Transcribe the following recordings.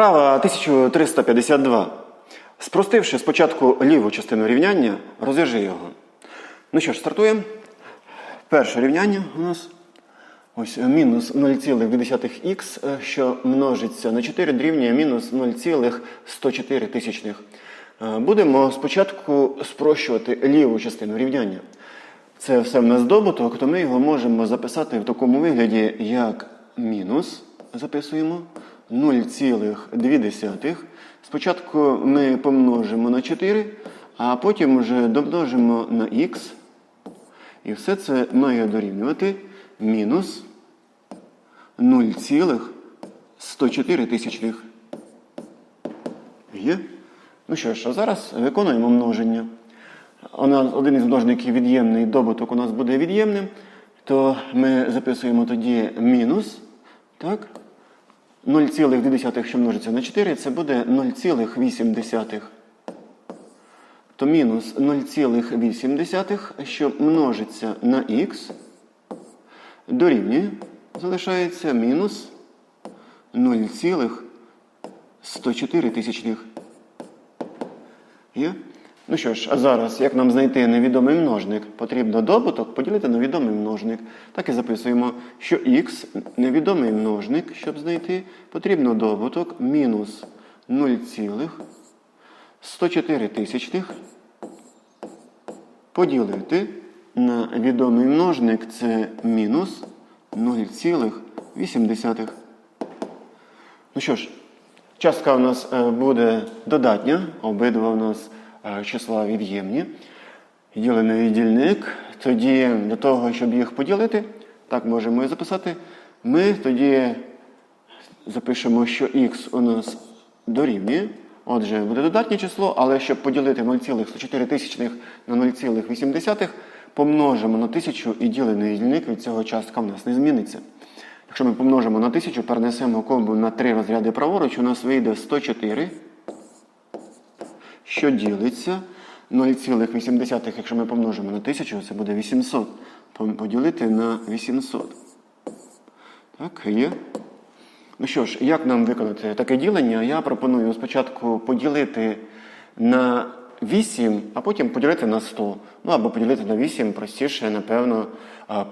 Вправа 1352. Спростивши спочатку ліву частину рівняння, розв'яжи його. Ну що ж, стартуємо. Перше рівняння у нас ось мінус 0,2х, е, що множиться на 4 дорівнює мінус 0,104 тисячних. Е, Будемо спочатку спрощувати ліву частину рівняння. Це все в нас добуток, то ми його можемо записати в такому вигляді, як мінус. Записуємо 0,2. Спочатку ми помножимо на 4, а потім вже домножимо на х. І все це має дорівнювати мінус 0,104 тисячних. Є? Ну що ж, а зараз виконуємо множення. У нас один із множників від'ємний, добуток у нас буде від'ємним, то ми записуємо тоді мінус. Так? 0,2, що множиться на 4, це буде 0,8. То мінус 0,8, що множиться на х, дорівнює, залишається мінус 0,104. Є? Ну що ж, а зараз, як нам знайти невідомий множник, потрібно добуток поділити на відомий множник. Так і записуємо, що х невідомий множник, щоб знайти, потрібно добуток мінус 0,104 тисячних поділити на відомий множник це мінус 0,8. Ну що ж, частка у нас е, буде додатня, обидва у нас числа від'ємні. Ділений дільник. Тоді для того, щоб їх поділити, так можемо і записати, ми тоді запишемо, що х у нас дорівнює. Отже, буде додатнє число, але щоб поділити 0,104 тисячних на 0,8, помножимо на 1000 і ділений дільник від цього частка в нас не зміниться. Якщо ми помножимо на 1000, перенесемо комбу на 3 розряди праворуч, у нас вийде 104, що ділиться 0,8, якщо ми помножимо на 1000, це буде 800. Поділити на 800. Так, є. Ну що ж, як нам виконати таке ділення? Я пропоную спочатку поділити на 8, а потім поділити на 100. Ну або поділити на 8, простіше, напевно,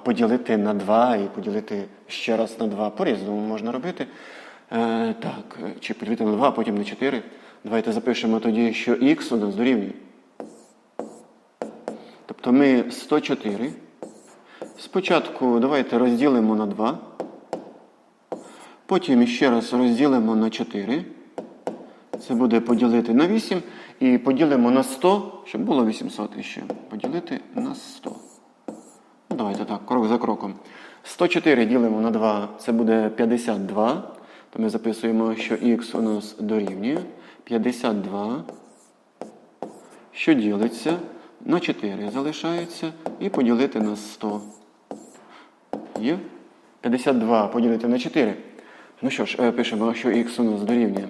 поділити на 2 і поділити ще раз на 2. По-різному можна робити. Е, так, чи поділити на 2, а потім на 4. Давайте запишемо тоді, що х у нас дорівнює. Тобто ми 104. Спочатку давайте розділимо на 2. Потім ще раз розділимо на 4. Це буде поділити на 8. І поділимо на 100, щоб було 800 іще. Поділити на 100. Ну, давайте так, крок за кроком. 104 ділимо на 2, це буде 52. То ми записуємо, що х у нас дорівнює 52. Що ділиться на 4 залишається. І поділити на 100. Є? 52 поділити на 4. Ну що ж, е, пишемо, що х у нас дорівнює.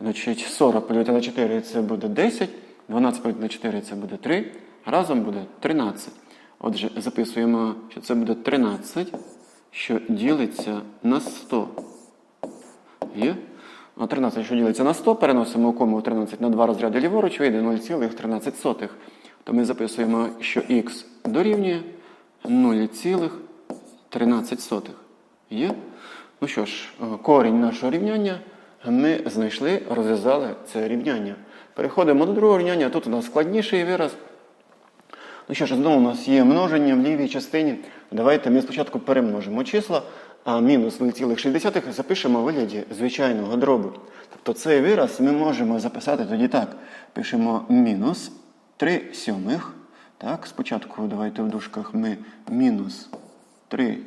Значить, 40 поділити на 4 це буде 10, 12 поділити на 4 це буде 3, разом буде 13. Отже, записуємо, що це буде 13, що ділиться на 100. Є? А 13, що ділиться на 100, переносимо кому 13 на 2 розряди ліворуч, вийде 0,13. То ми записуємо, що х дорівнює 0,13. Є? Ну що ж, е, корінь нашого рівняння ми знайшли, розв'язали це рівняння. Переходимо до другого рівняння. Тут у нас складніший вираз. Ну що ж, знову у нас є множення в лівій частині. Давайте ми спочатку перемножимо числа, а мінус 0,6 запишемо у вигляді звичайного дробу. Тобто цей вираз ми можемо записати тоді так. Пишемо мінус 3 сьомих. Так, спочатку давайте в дужках ми мінус 3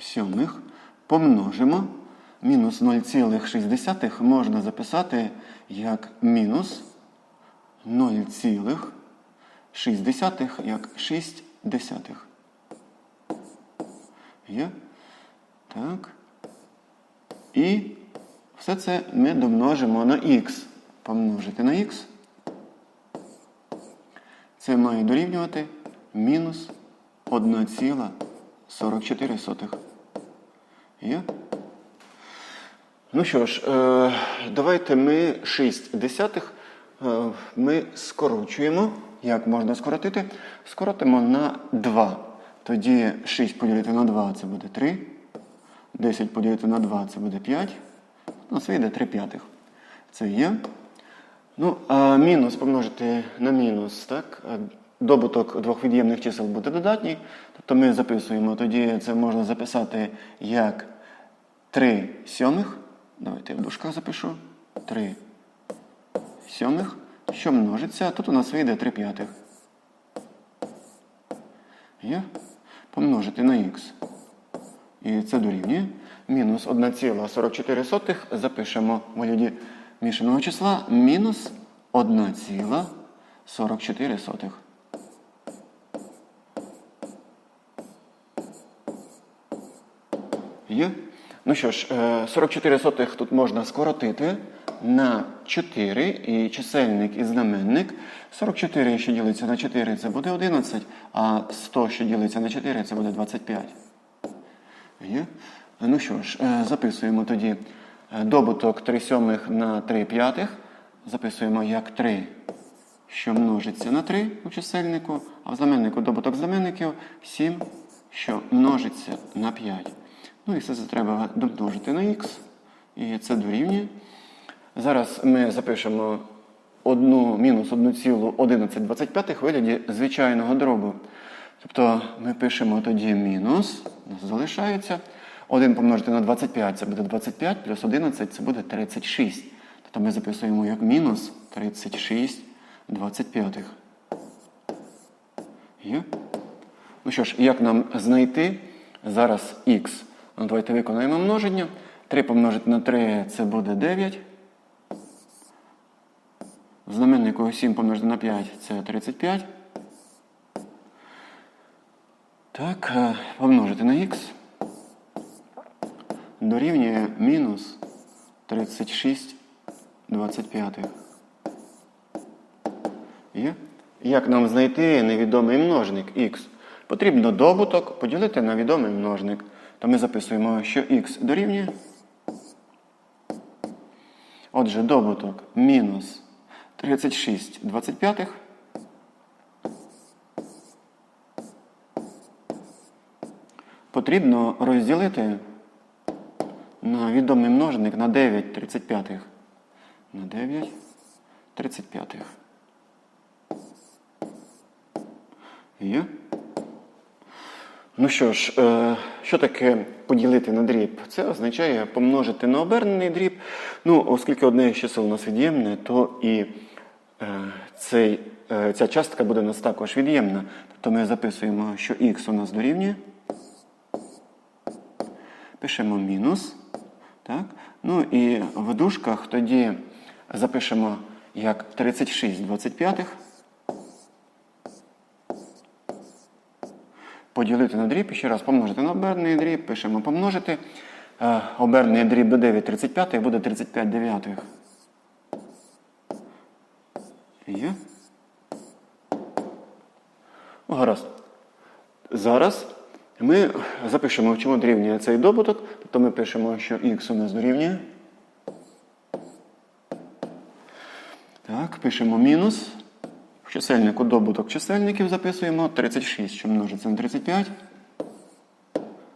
сьомих помножимо. Мінус 0,6 можна записати як мінус 0,6 як 6 десятих. Є? Так. І все це ми домножимо на х. Помножити на х. Це має дорівнювати мінус 1,44. Є? Ну що ж, е, давайте ми 6 десятих е, ми скорочуємо. Як можна скоротити? Скоротимо на 2. Тоді 6 поділити на 2 це буде 3. 10 поділити на 2 це буде 5. У нас вийде 3 п'ятих. Це є. Ну, а мінус помножити на мінус, так? Добуток двох від'ємних чисел буде додатній. Тобто ми записуємо, тоді це можна записати як 3 сьомих. Давайте я в дужках запишу. 3 сьомих, що множиться. Тут у нас вийде 3 п'ятих. Є? Помножити на х. І це дорівнює. Мінус 1,44 запишемо в вигляді мішаного числа. Мінус 1,44. Є? Ну що ж, е, 44 сотих тут можна скоротити на 4 і чисельник і знаменник. 44, що ділиться на 4, це буде 11, а 100, що ділиться на 4, це буде 25. Ну що ж, е, записуємо тоді е, добуток 3 сьомих на 3 п'ятих. Записуємо як 3, що множиться на 3 у чисельнику, а в знаменнику добуток знаменників 7, що множиться на 5. Ну і все це треба домножити на х. І це дорівнює. Зараз ми запишемо одну мінус 1,1125 в вигляді звичайного дробу. Тобто ми пишемо тоді мінус, залишається. 1 помножити на 25 це буде 25, плюс 11 це буде 36. Тобто ми записуємо як мінус 36 25. Є? Ну що ж, як нам знайти зараз х? Ну, давайте виконаємо множення. 3 помножити на 3 це буде 9. В знаменнику 7 помножити на 5 це 35. Так, е, помножити на х. Дорівнює мінус 36 25. Є? Як нам знайти невідомий множник х? Потрібно добуток поділити на відомий множник. То ми записуємо, що х дорівнює. Отже, добуток мінус 36 25. Потрібно розділити на відомий множник на 9 35. На 9 35. Є? Ну що ж, е, що таке поділити на дріб? Це означає помножити на обернений дріб. Ну, оскільки одне із чисел у нас від'ємне, то і е, цей, е, ця частка буде у нас також від'ємна. Тобто ми записуємо, що х у нас дорівнює. Пишемо мінус. Так? Ну і в дужках тоді запишемо як 36 25. Поділити на дріб ще раз помножити на обернений дріб, пишемо помножити. Е, обернений дріб до 9 35 буде 35 дев'ятих. Є? Ну, Гаразд. Зараз ми запишемо, в чому дорівнює цей добуток. Тобто ми пишемо, що х у нас дорівнює. Так, пишемо мінус. В чисельнику добуток чисельників записуємо 36, що множиться на 35.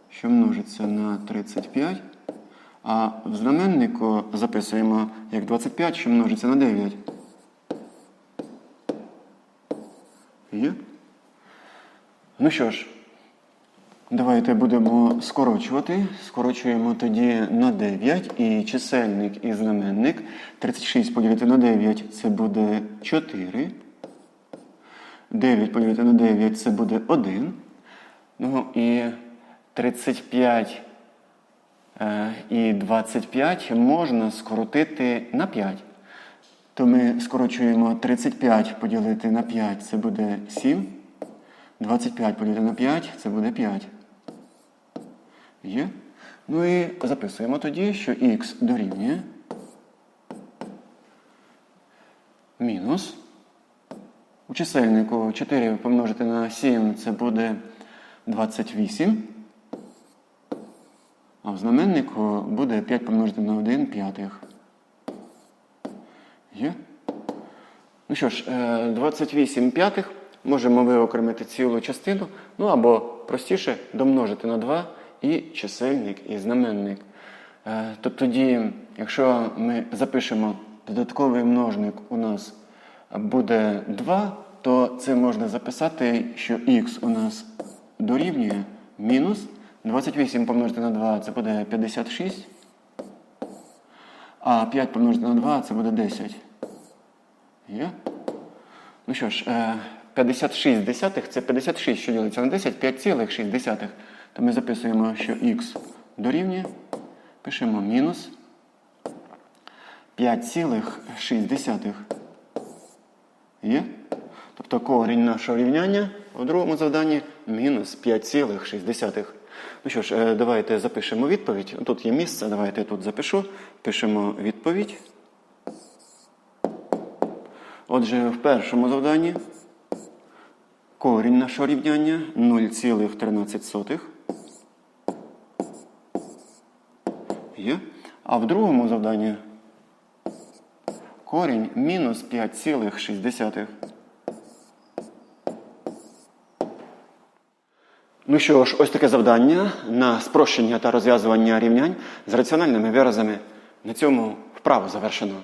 Що множиться на 35. А в знаменнику записуємо як 25, що множиться на 9. Є? Ну що ж, давайте будемо скорочувати. Скорочуємо тоді на 9 і чисельник і знаменник. 36 поділити на 9 це буде 4. 9 поділити на 9 це буде 1. Ну і 35 е, і 25 можна скоротити на 5. То ми скорочуємо 35 поділити на 5 це буде 7. 25 поділити на 5 це буде 5. Є? Ну і записуємо тоді, що х дорівнює мінус. У чисельнику 4 помножити на 7 це буде 28. А в знаменнику буде 5 помножити на 1 п'ятих. Є? Ну що ж, е, 28 п'ятих можемо виокремити цілу частину, ну або простіше домножити на 2 і чисельник, і знаменник. Е, Тобто якщо ми запишемо додатковий множник у нас буде 2, то це можна записати, що х у нас дорівнює мінус 28 помножити на 2 це буде 56, а 5 помножити на 2 це буде 10. Є? Ну що ж, е, 56 десятих це 56, що ділиться на 10, 5,6 десятих. То ми записуємо, що х дорівнює, пишемо мінус 5,6. Є? Тобто корінь нашого рівняння у другому завданні мінус 5,6. Ну що ж, е, давайте запишемо відповідь. Тут є місце, давайте я тут запишу. Пишемо відповідь. Отже, в першому завданні корінь нашого рівняння 0,13. Є. А в другому завданні корінь мінус 5,6. Ну що ж, ось таке завдання на спрощення та розв'язування рівнянь з раціональними виразами. На цьому вправу завершено.